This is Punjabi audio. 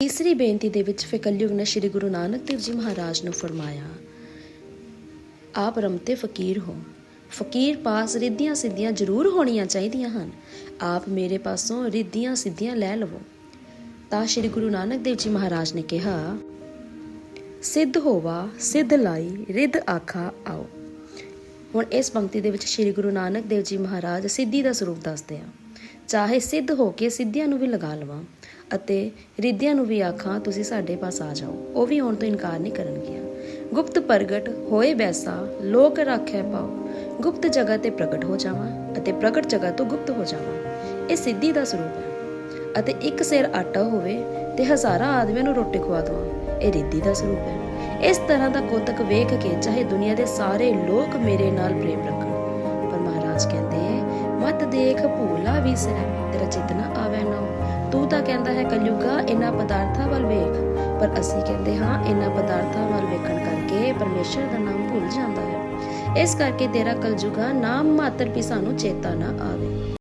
ਤੀਸਰੀ ਬੇਨਤੀ ਦੇ ਵਿੱਚ ਫਿਕਲਯੁਗ ਨੇ ਸ੍ਰੀ ਗੁਰੂ ਨਾਨਕ ਦੇਵ ਜੀ ਮਹਾਰਾਜ ਨੂੰ ਫਰਮਾਇਆ, ਆਪ ਰਮਤੇ ਫਕੀਰ ਹੋ। ਫਕੀਰ ਪਾਸ ਰਿੱਧੀਆਂ ਸਿੱਧੀਆਂ ਜ਼ਰੂਰ ਹੋਣੀਆਂ ਚਾਹੀਦੀਆਂ ਹਨ। ਆਪ ਮੇਰੇ ਪਾਸੋਂ ਰਿੱਧੀਆਂ ਸਿੱਧੀਆਂ ਲੈ ਲਵੋ। ਤਾਂ ਸ੍ਰੀ ਗੁਰੂ ਨਾਨਕ ਦੇਵ ਜੀ ਮਹਾਰਾਜ ਨੇ ਕਿਹਾ, ਸਿੱਧ ਹੋਵਾ, ਸਿੱਧ ਲਾਈ, ਰਿੱਧ ਆਖਾ, ਆਓ। ਹੁਣ ਇਸ ਪੰਕਤੀ ਦੇ ਵਿੱਚ ਸ੍ਰੀ ਗੁਰੂ ਨਾਨਕ ਦੇਵ ਜੀ ਮਹਾਰਾਜ ਸਿੱਧੀ ਦਾ ਸਰੂਪ ਦੱਸਦੇ ਆ। ਚਾਹੇ ਸਿੱਧ ਹੋ ਕੇ ਸਿੱਧੀਆਂ ਨੂੰ ਵੀ ਲਗਾ ਲਵਾਂ ਅਤੇ ਰਿੱਧਿਆਂ ਨੂੰ ਵੀ ਆਖਾਂ, ਤੁਸੀਂ ਸਾਡੇ ਪਾਸ ਆ ਜਾਓ। ਉਹ ਵੀ ਆਉਣ ਤੋਂ ਇਨਕਾਰ ਨਹੀਂ ਕਰਨਗੀਆਂ। ਗੁਪਤ ਪ੍ਰਗਟ ਹੋਏ ਬੈਸਾ, ਲੋਕ ਰਾਖੈ ਪਾਓ। ਗੁਪਤ ਜਗ੍ਹਾ ਤੇ ਪ੍ਰਗਟ ਹੋ ਜਾਵਾਂ ਅਤੇ ਪ੍ਰਗਟ ਜਗ੍ਹਾ ਤੋਂ ਗੁਪਤ ਹੋ ਜਾਵਾਂ। ਇਹ ਸਿੱਧੀ ਦਾ ਸਰੂਪ ਹੈ। ਅਤੇ ਇੱਕ ਸਿਰ ਆਟਾ ਹੋਵੇ ਤੇ ਹਜ਼ਾਰਾਂ ਆਦਮੀਆਂ ਨੂੰ ਰੋਟੀ ਖਵਾ ਦਵਾਂ। ਇਹ ਰਿੱਧੀ ਦਾ ਸਰੂਪ ਹੈ। ਇਸ ਤਰ੍ਹਾਂ ਦਾ ਕੋਤਕ ਵੇਖ ਕੇ ਚਾਹੇ ਦੁਨੀਆ ਦੇ ਸਾਰੇ ਲੋਕ ਮੇਰੇ ਨਾਲ ਪ੍ਰੇਮ ਰੱਖਣ। ਪਰ ਮਹਾਰਾਜ ਕਹਿੰਦੇ, ਮਤ ਦੇਖ ਭੂਲਾ ਵੀ ਵਿਸਰੈ ਤੇਰਾ ਚੇਤਨਾ ਨਾ ਆਵੇ ਨਾ ਤੂੰ ਤਾਂ ਕਹਿੰਦਾ ਹੈ ਕਲਯੁਗਾ ਇਹਨਾਂ ਪਦਾਰਥਾਂ ਵੱਲ ਵੇਖ। ਪਰ ਅਸੀਂ ਕਹਿੰਦੇ ਹਾਂ, ਇਹਨਾਂ ਪਦਾਰਥਾਂ ਵੱਲ ਵੇਖਣ ਕਰਕੇ ਪਰਮੇਸ਼ਰ ਦਾ ਨਾਮ ਭੁੱਲ ਜਾਂਦਾ ਹੈ। ਇਸ ਕਰਕੇ ਤੇਰਾ ਕਲਯੁਗਾ ਨਾਮ ਮਾਤਰ ਵੀ ਸਾਨੂੰ ਚੇਤਾ ਨਾ ਆਵੇ।